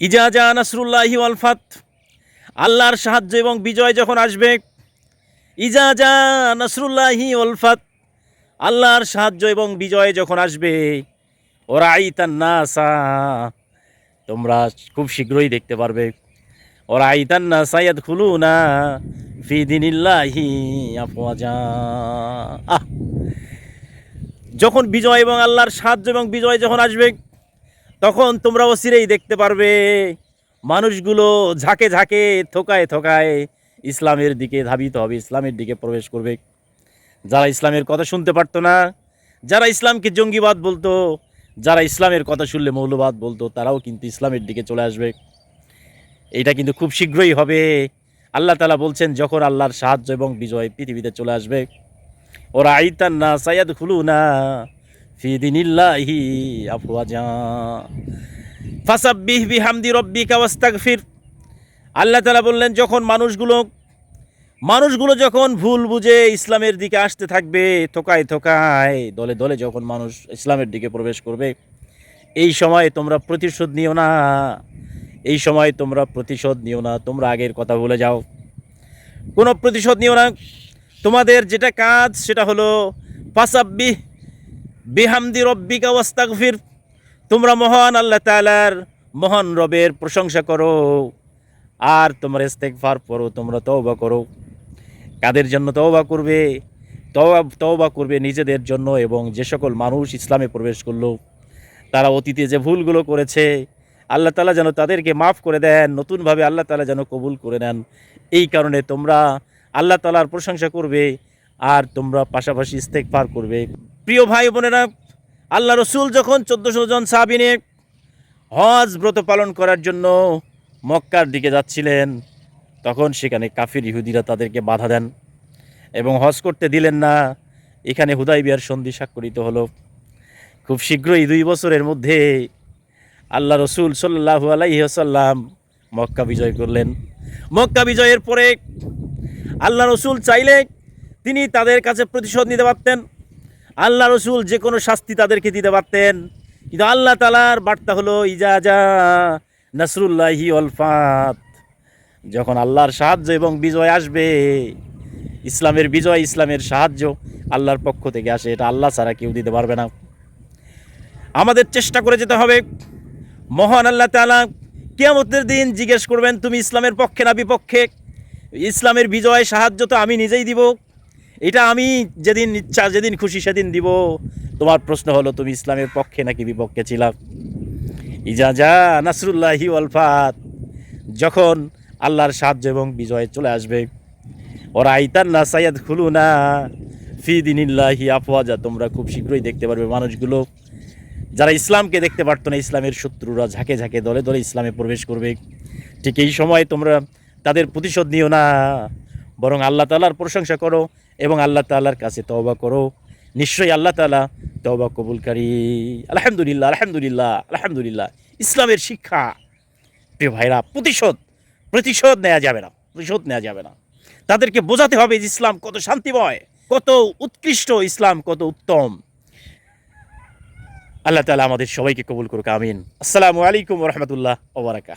ইজাজা নাসরুল্লাহি আলফাত আল্লাহর সাহায্য এবং বিজয় যখন আসবে ইজাজা নাসরুল্লাহি আলফাত আল্লাহর সাহায্য এবং বিজয় যখন আসবে ওরা আইতান্নাসা তোমরা খুব শীঘ্রই দেখতে পারবে। ওরা আইতান্না সাইয়াদ খুলু না ফিদিনিল্লাহি আফওয়াজা। আহ! যখন বিজয় এবং আল্লাহর সাহায্য এবং বিজয় যখন আসবে তখন তোমরা অচিরেই দেখতে পারবে, মানুষগুলো ঝাঁকে ঝাঁকে, থোকায় থোকায় ইসলামের দিকে ধাবিত হবে, ইসলামের দিকে প্রবেশ করবে। যারা ইসলামের কথা শুনতে পারতো না, যারা ইসলামকে জঙ্গিবাদ বলতো, যারা ইসলামের কথা শুনলে মৌলবাদ বলতো, তারাও কিন্তু ইসলামের দিকে চলে আসবে। এটা কিন্তু খুব শীঘ্রই হবে। আল্লাহ তালা বলছেন, যখন আল্লাহর সাহায্য এবং বিজয় পৃথিবীতে চলে আসবে ওরা আইতান না সাইয়াদ খুলু না আল্লাহ তাআলা বললেন, যখন মানুষগুলো মানুষগুলো যখন ভুল বুঝে ইসলামের দিকে আসতে থাকবে, থোকায় থোকায়, দলে দলে যখন মানুষ ইসলামের দিকে প্রবেশ করবে, এই সময় তোমরা প্রতিশোধ নিও না। এই সময় তোমরা প্রতিশোধ নিও না। তোমরা আগের কথা ভুলে যাও। কোনো প্রতিশোধ নিও না। তোমাদের যেটা কাজ সেটা হলো পাসাব্বি বিহামদি রব্বিকা ওয়াস্তাগফির। তোমরা মহান আল্লাহ তাআলার মহান রবের প্রশংসা করো, আর তোমরা ইস্তেগফার করো তোমরা তওবা করো। কাদের জন্য তওবা করবে? তওবা তওবা করবে নিজেদের জন্য এবং যে সকল মানুষ ইসলামে প্রবেশ করল, তারা অতীতে যে ভুলগুলো করেছে, আল্লাহ তালা যেন তাদেরকে মাফ করে দেন, নতুনভাবে আল্লাহ তালা যেন কবুল করে নেন। এই কারণে তোমরা আল্লাহ তালার প্রশংসা করবে, আর তোমরা পাশাপাশি ইস্তেকফার করবে। প্রিয় ভাই বোনেরা, আল্লাহ রসুল যখন চোদ্দোশো জন সাবিনে হজ ব্রত পালন করার জন্য মক্কার দিকে যাচ্ছিলেন, তখন সেখানে কাফির ইহুদিরা তাদেরকে বাধা দেন এবং হজ করতে দিলেন না। এখানে হুদাই বিহার সন্ধি স্বাক্ষরিত হলো। খুব শীঘ্রই দুই বছরের মধ্যে আল্লাহ রসুল সাল্লাহু আলাইসাল্লাম মক্কা বিজয় করলেন। মক্কা বিজয়ের পরে আল্লাহ রসুল চাইলে তিনি তাদের কাছে প্রতিশোধ নিতে পারতেন। আল্লাহ রসুল যে কোনো শাস্তি তাদেরকে দিতে পারতেন। কিন্তু আল্লাহ তালার বার্তা হলো ইজাজা নাসরুল্লাহি অলফাত যখন আল্লাহর সাহায্য এবং বিজয় আসবে, ইসলামের বিজয়, ইসলামের সাহায্য আল্লাহর পক্ষ থেকে আসে, এটা আল্লাহ ছাড়া কেউ দিতে পারবে না। আমাদের চেষ্টা করে যেতে হবে। মহান আল্লাহ তালা কিয়ামতের দিন জিজ্ঞেস করবেন, তুমি ইসলামের পক্ষে না বিপক্ষে? ইসলামের বিজয়, সাহায্য তো আমি নিজেই দিব। এটা আমি যেদিন ইচ্ছা, যেদিন খুশি সেদিন দিব। তোমার প্রশ্ন হলো, তুমি ইসলামের পক্ষে নাকি বিপক্ষে ছিলাম ইজাজা নাসরুল্লাহি অলফাত যখন আল্লাহর সাহায্য এবং বিজয় চলে আসবে। ওরা আইতান না সাইয়াদ খুলু না ফি দিনিল্লাহি আফওয়াজা। তোমরা খুব শীঘ্রই দেখতে পারবে মানুষগুলো। যারা ইসলামকে দেখতে পারতো না, ইসলামের শত্রুরা ঝাঁকে ঝাঁকে দলে দলে ইসলামে প্রবেশ করবে। ঠিক এই সময় তোমরা তাদের প্রতিশোধ নিও না। বরং আল্লাহ তালার প্রশংসা করো। এবং আল্লাহ তালার কাছে তওবা করো। নিশ্চয়ই আল্লাহ তালা তওবা কবুলকারী। আলহামদুলিল্লাহ আলহামদুলিল্লাহ আলহামদুলিল্লাহ। ইসলামের শিক্ষা, প্রিয় ভাইরা, প্রতিশোধ প্রতিশোধ নেওয়া যাবে না, প্রতিশোধ নেওয়া যাবে না। তাদেরকে বোঝাতে হবে যে ইসলাম কত শান্তিময়, কত উৎকৃষ্ট ইসলাম, কত উত্তম। আল্লাহ তালা আমাদের সবাইকে কবুল করুক, আমিন। আসসালামু আলাইকুম রহমতুল্লাহ ওবরাকা